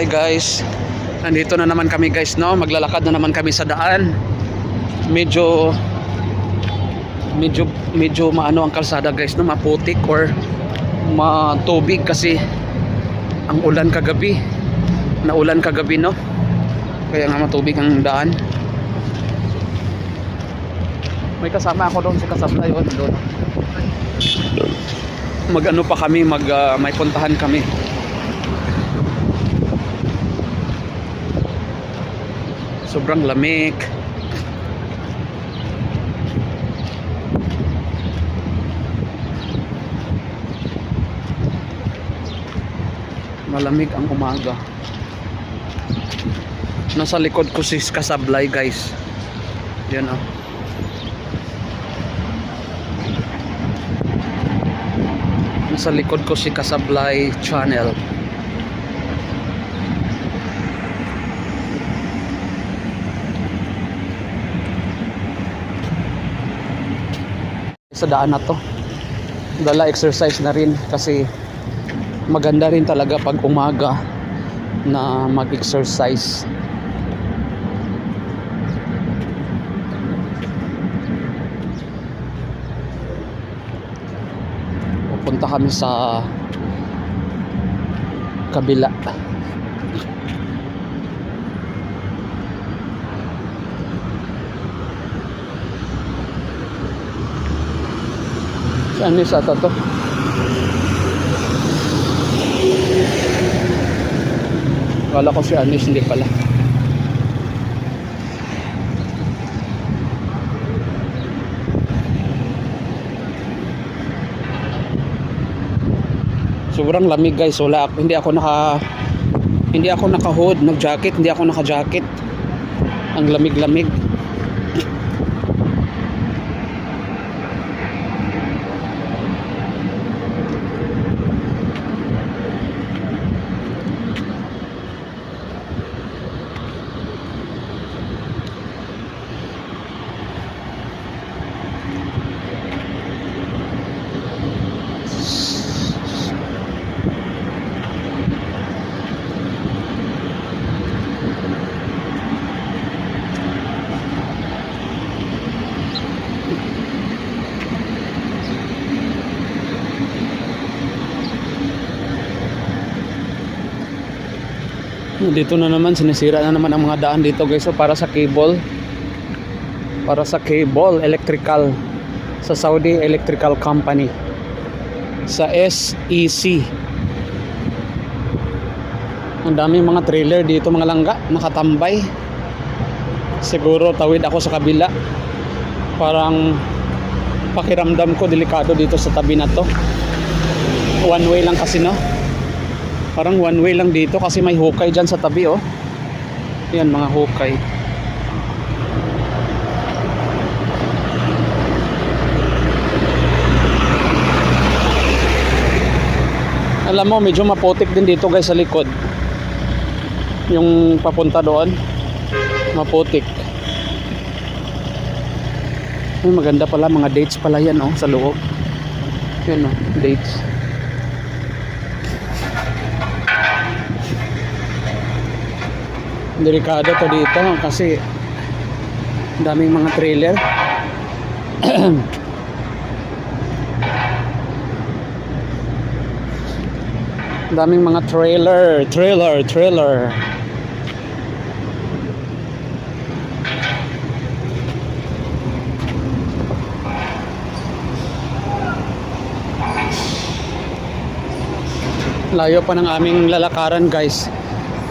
kasablay guys. Nandito na naman kami guys no? Maglalakad na naman kami sa daan. Medyo Medyo Medyo maano ang kalsada guys no? Maputik or Matubig kasi Ang ulan kagabi. Naulan kagabi no? Kaya nga matubig ang daan. May kasama ako doon sa kasablay oh, doon. Mag ano pa kami mag ah, may puntahan kami sobrang lamig. Malamig ang umaga. Nasa likod ko si Kasablay guys. Yan oh nasa likod ko si Kasablay channel sa daan na to. Dala exercise na rin kasi maganda rin talaga pag umaga na mag-exercise. Pupunta kami sa kabila si Anis ata to? Kala ko si Anis hindi pala. Sobrang lamig guys. Wala ako- hindi ako naka hindi ako naka-hood. Nag-jacket hindi ako naka-jacket. Ang lamig-lamig dito na naman sinisira na naman ang mga daan dito guys so para sa cable. Para sa cable electrical sa Saudi Electrical Company. Sa SEC ang daming mga trailer dito mga langga nakatambay. Siguro tawid ako sa kabila. Parang pakiramdam ko delikado dito sa tabi na to. One way lang kasi no parang one way lang dito kasi may hukay dyan sa tabi oh. Yan mga hukay. Alam mo medyo maputik din dito guys sa likod. Yung papunta doon maputik. Ay maganda pala mga dates pala yan oh sa loob. Yun oh dates delikado to dito kasi daming mga trailer. Daming mga trailer trailer trailer. Layo pa ng aming lalakaran guys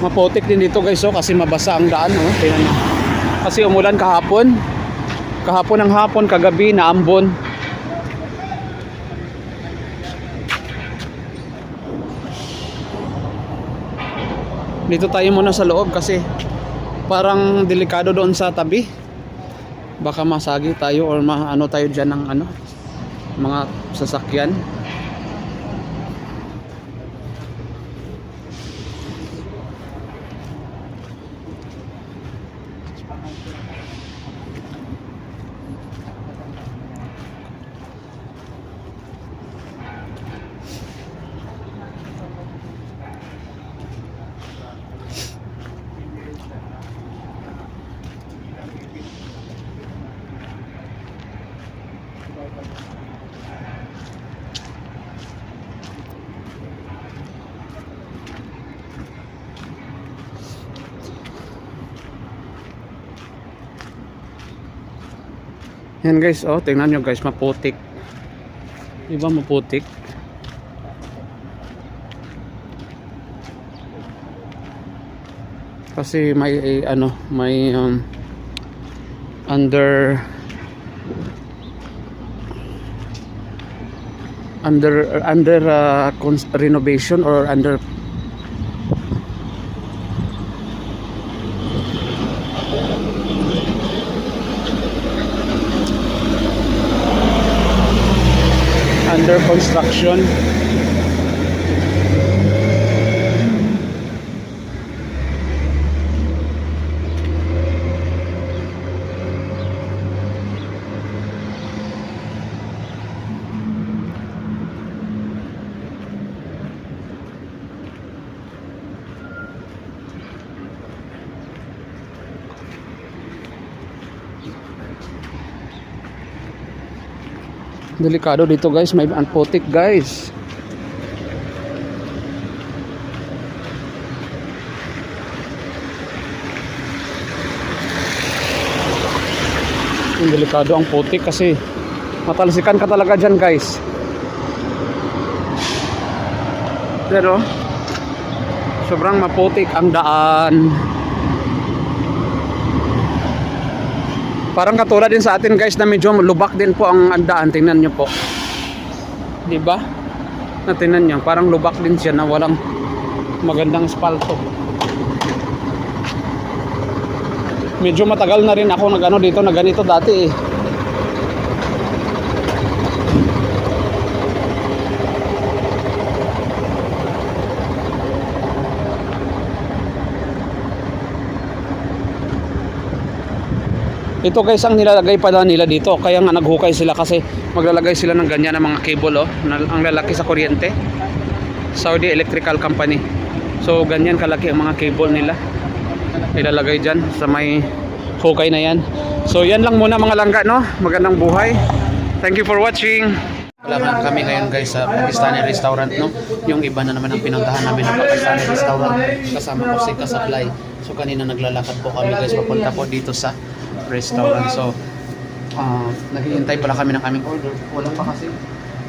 maputik din dito guys oh, kasi mabasa ang daan oh. Kasi umulan kahapon. Kahapon ng hapon kagabi na ambon dito tayo muna sa loob kasi parang delikado doon sa tabi. Baka masagi tayo or maano tayo dyan ng ano mga sasakyan Yan guys, oh, tingnan nyo guys, maputik. Di ba maputik? Kasi may eh, ano, may um, under under under uh, renovation or under under construction delikado dito guys. May anpotik guys. Yung delikado ang putik kasi matalsikan ka talaga dyan guys. Pero sobrang maputik ang daan Parang katulad din sa atin guys na medyo lubak din po ang ang daan. Tingnan nyo po. Ba? Na tingnan nyo. Parang lubak din siya na walang magandang spalto. Medyo matagal na rin ako nag ano dito na ganito dati eh. Ito guys ang nilalagay pala nila dito kaya nga naghukay sila kasi maglalagay sila ng ganyan ng mga cable oh, ang lalaki sa kuryente. Saudi Electrical Company. So ganyan kalaki ang mga cable nila. Ilalagay dyan sa may hukay na yan. So yan lang muna mga langga no. Magandang buhay. Thank you for watching. Wala na kami ngayon guys sa Pakistani restaurant no. Yung iba na naman ang pinuntahan namin ng Pakistani restaurant kasama ko si Kasablay. So kanina naglalakad po kami guys papunta po dito sa restaurant. So ah naghihintay pala kami ng aming order. Wala pa kasi.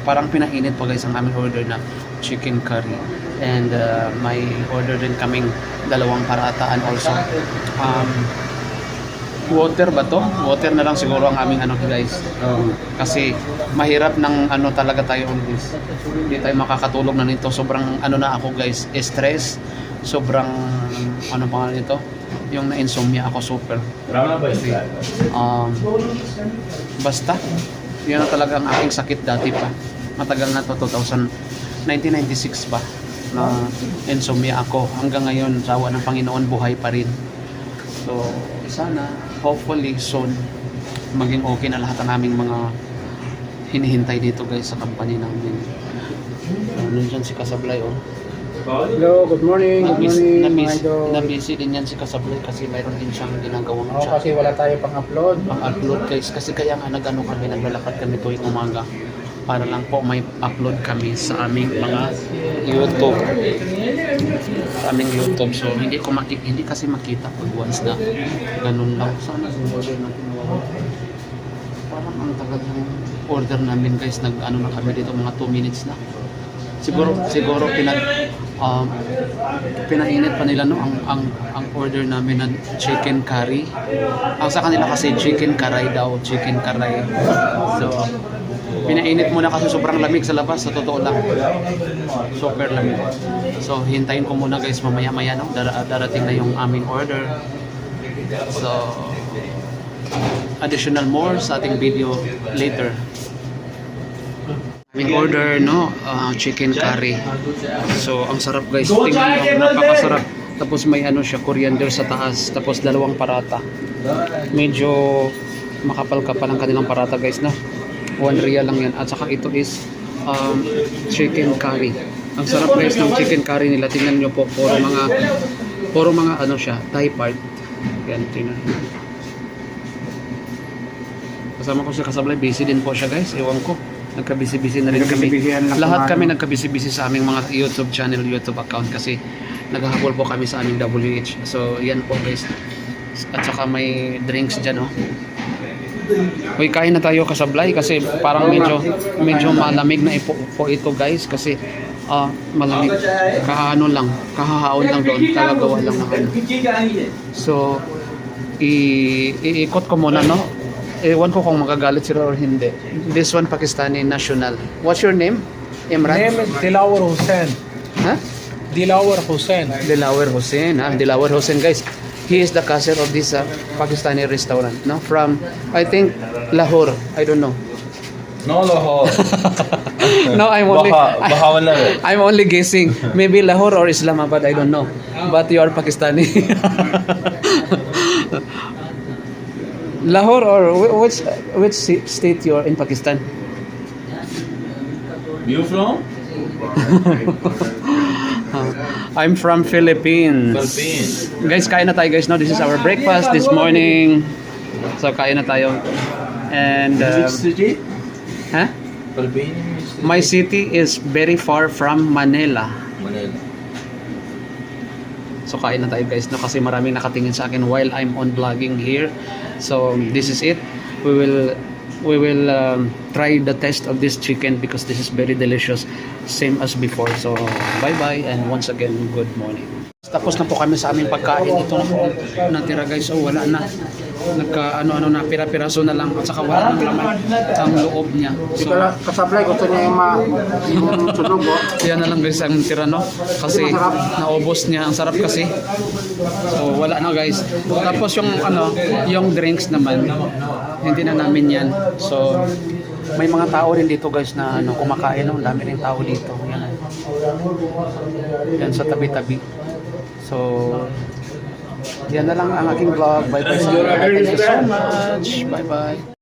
Parang pinainit pa guys ang aming order na chicken curry. And uh, may order din kaming dalawang parataan also. Um, water ba to? water na lang siguro ang aming ano guys. Kasi mahirap ng ano talaga tayo on this hindi tayo makakatulog na nito. Sobrang ano na ako guys. Stress. Sobrang ano pa nito yung na insomnia ako super. Um, basta. Yun na talaga ang aking sakit dati pa. Matagal na to 2000 1996 ba na insomnia ako. Hanggang ngayon sawa ng Panginoon buhay pa rin. So sana hopefully soon maging okay na lahat ng aming mga hinihintay dito guys sa company namin. Uh, nandyan si Kasablay oh Hello, good morning. Good Nabis, morning, nabis, mga idol. nabisi din yan si Kasablay kasi mayroon din siyang ginagawang Oo, chat. kasi wala tayo pang-upload. pang-upload guys. Kasi kaya nga nag-ano kami naglalakad kami tuwing umaga para lang po may upload kami sa aming mga YouTube. Sa aming YouTube. So hindi ko maki hindi kasi makita pag once na ganun lang. Sana order natin nawawala parang ang tagal ng order namin guys. Nag ano na kami dito mga 2 minutes na siguro siguro pinag um, pinainit pa nila no ang ang ang order namin na chicken curry. Ang sa kanila kasi chicken karay daw chicken karay. So pinainit muna kasi sobrang lamig sa labas sa totoo lang. Super lamig. So hintayin ko muna guys mamaya maya no Dar- darating na yung aming order. So additional more sa ating video later aming order no ah, chicken curry. So ang sarap guys. Tingnan mo napakasarap. Tapos may ano siya coriander sa taas. Tapos dalawang parata. Medyo makapal kapal ang kanilang parata guys no? 1 real lang yan. At saka ito is um, chicken curry. Ang sarap guys ng chicken curry nila. Tingnan nyo po puro mga puro mga ano siya Thai part. Yan tingnan kasama ko si Kasablay busy din po siya guys. Ewan ko nagka-busy-busy na rin kami. Lahat kami nagka-busy-busy sa aming mga YouTube channel YouTube account kasi naghahabol po kami sa aming WH so yan po guys. At saka may drinks dyan oh. Uy, kain na tayo kasablay kasi parang medyo medyo malamig na ipo po ito guys. Kasi ah malamig. Kaano lang, kahahaon lang doon, tagagawa lang ng ano. So, i iikot ko muna, no? Ewan ko kung magagalit sila or hindi. This one, Pakistani national. What's your name? Imran? Name is Dilawar Hussain. Ha? Dilawar Hussain. Dilawar Hussein. Ah, Dilawar Hussein, guys. He is the cashier of this uh, Pakistani restaurant, no? From, I think, Lahore. I don't know. No Lahore. No, I'm only... Baha, Bahawalnagar. I'm only guessing. Maybe Lahore or Islamabad, I don't know. But you are Pakistani. Lahore or wh- which which sta- state you are in Pakistan? You from? I'm from Philippines. Philippines. Guys, kain na tayo guys. No, this is our breakfast this morning. So kain na tayo. And uh, city? huh? Philippines. my city is very far from Manila. Manila. So kain na tayo guys no kasi maraming nakatingin sa akin while I'm on vlogging here. So this is it. We will we will um, try the test of this chicken because this is very delicious same as before. So bye bye and once again good morning. Tapos na po kami sa aming pagkain. Ito na po natira guys. Oh, wala na. Nagka ano-ano na pira-piraso na lang. At saka wala nang laman ang loob niya. So, Kasablay, gusto niya yung, ma yung sunog, oh. yan na lang guys ang tira no? Kasi naubos niya. Ang sarap kasi. So wala na guys. Tapos yung ano yung drinks naman hindi na namin yan. So may mga tao rin dito guys na ano kumakain no? ang dami rin tao dito. Yan. Yan sa tabi-tabi. So yan na lang ang aking vlog. Bye bye thank you so much. Bye bye